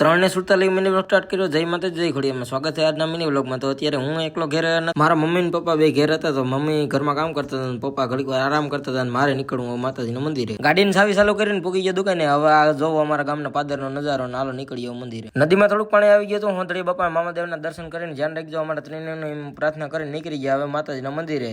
ત્રણ ને સુડતાલીસ મિનિટ બ્લોગ સ્ટાર્ટ કર્યો. જય માતા જય ખોડી સ્વાગત છે આજના મિની બ્લોગમાં તો અત્યારે હું એકલો ઘેર મારા મમ્મી ને પપ્પા બે ઘેર હતા. તો મમ્મી ઘરમાં કામ કરતા હતા પપ્પા ઘડીક વાર આરામ કરતા હતા મારે નીકળવું માતાજીના મંદિરે. ગાડીની સાવી ચાલુ કરીને પૂગી ગયો દુકાને. હવે આ જોવો અમારા ગામના પાદરનો નજારો નાલો નીકળ્યો નીકળી ગયો મંદિરે. નદીમાં થોડુંક પાણી આવી ગયું તો હું તળી બાપા મામાદેવના દર્શન કરીને ધ્યાન રાખજો. અમારા ત્રણેયનું પ્રાર્થના કરીને નીકળી ગયા. હવે માતાજીના મંદિરે.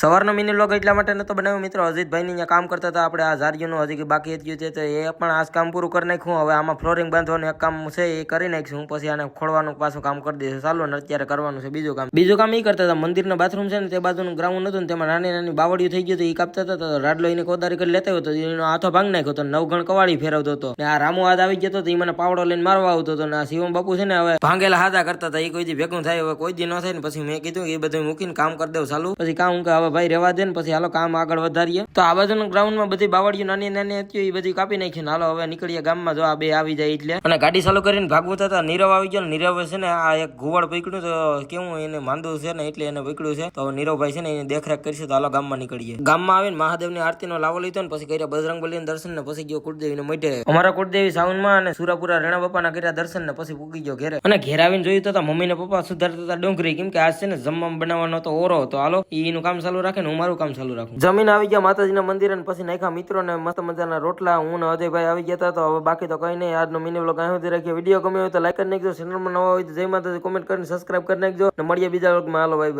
સવારનો મિની લોગ એટલા માટે નતો બનાવ્યો. મિત્રો અજીતભાઈ ની કામ કરતા હતા. આપણે આ ઝારિયુનું હજી બાકી હતું છે તો એ પણ આ કામ પૂરું કરી નાખ્યું. હવે આમાં ફ્લોરિંગ બાંધવાનું એક કામ છે, એ કરી નાખીશું. પછી આને ખોડવાનું પાછું કામ કરી દઈશું. ચાલો, ને અત્યારે કરવાનું છે બીજું કામ. બીજું કામ એ કરતા હતા. મંદિરના બાથરૂમ છે ને, તે બાજુનું ગ્રાઉન્ડ હતું તેમાં નાની નાની બાવડીઓ થઈ ગયું હતું. એ કાપતા હતા, તો રાડલો એને કોદારી કરી લેતા હતો. એનો હાથો ભાંગ નાખ્યો હતો નવગણ કવાડી ફેરવતો હતો. ને આ રામુ હાથ આવી ગયો હતો એ મને પાવડો લઈને મારવા આવતો હતો. ને આ શિવમ બાપુ છે ને, હવે ભાંગેલા હાથા કરતા હતા. એ કોઈ દી ભેગું થાય, હવે કોઈ દી ન થાય ને, પછી મેં કીધું એ બધું મૂકીને કામ કરી દઉં. ચાલુ. પછી કામ હવે ભાઈ રેવા દે ને પછી હાલો કામ આગળ વધારીએ. તો આ બાજુના ગ્રાઉન્ડમાં બધી બાવળીઓ નાની નાની હતી, એ બધી કાપી નાખી હાલો હવે નીકળીએ ગામમાં. જો આ બે આવી જાય એટલે. અને ગાડી ચાલુ કરીને ભાગવું થતા નીરવ આવી ગયો નીરવ છે ને આ એક ઘુવડ પકડ્યું તો કેવું એને માંદું છે ને એટલે એને પકડ્યું છે. તો નીરવભાઈ છે ને એની દેખરેખ કરીશું તો હાલો ગામમાં નીકળીએ. ગામમાં આવીને મહાદેવની આરતીનો લાવો લીધો ને, પછી કર્યા બજરંગ બલી દર્શન ને, પછી ગયો કુળદેવીને મઢે. અમારા કુળદેવી સાવનમાં અને સુરાપુરા રેણા બાપાના કર્યા દર્શન ને, પછી પૂકી ગયો ઘેરે. અને ઘેર આવીને જોયું તો મમ્મી ને પપ્પા સુધારતા ડુંગરી. કેમ કે આજ છે ને જમવામાં બનાવવાનો તો ઓરો હતો. હાલો એનું કામ ચાલુ રાખે ને હું મારું કામ ચાલુ રાખું. જમીન આવી ગયા માતાજીના મંદિર અને પછી નાખ્યા મિત્રો ને મસ્ત મજાના રોટલા હું ને અજયભાઈ આવી ગયા હતા તો હવે બાકી તો કઈ નહીં. આજનો મિની બ્લોગ અહીં સુધી રાખીએ વીડિયો ગમ્યો હોય તો લાઈક કરી નાખજો. ચેનલમાં નવા હોય તો જય માતાજી. કોમેન્ટ કરીને સબસ્ક્રાઇબ કરી નાખજો. ને મળીએ બીજા બ્લોગમાં હાલો ભાઈ બાય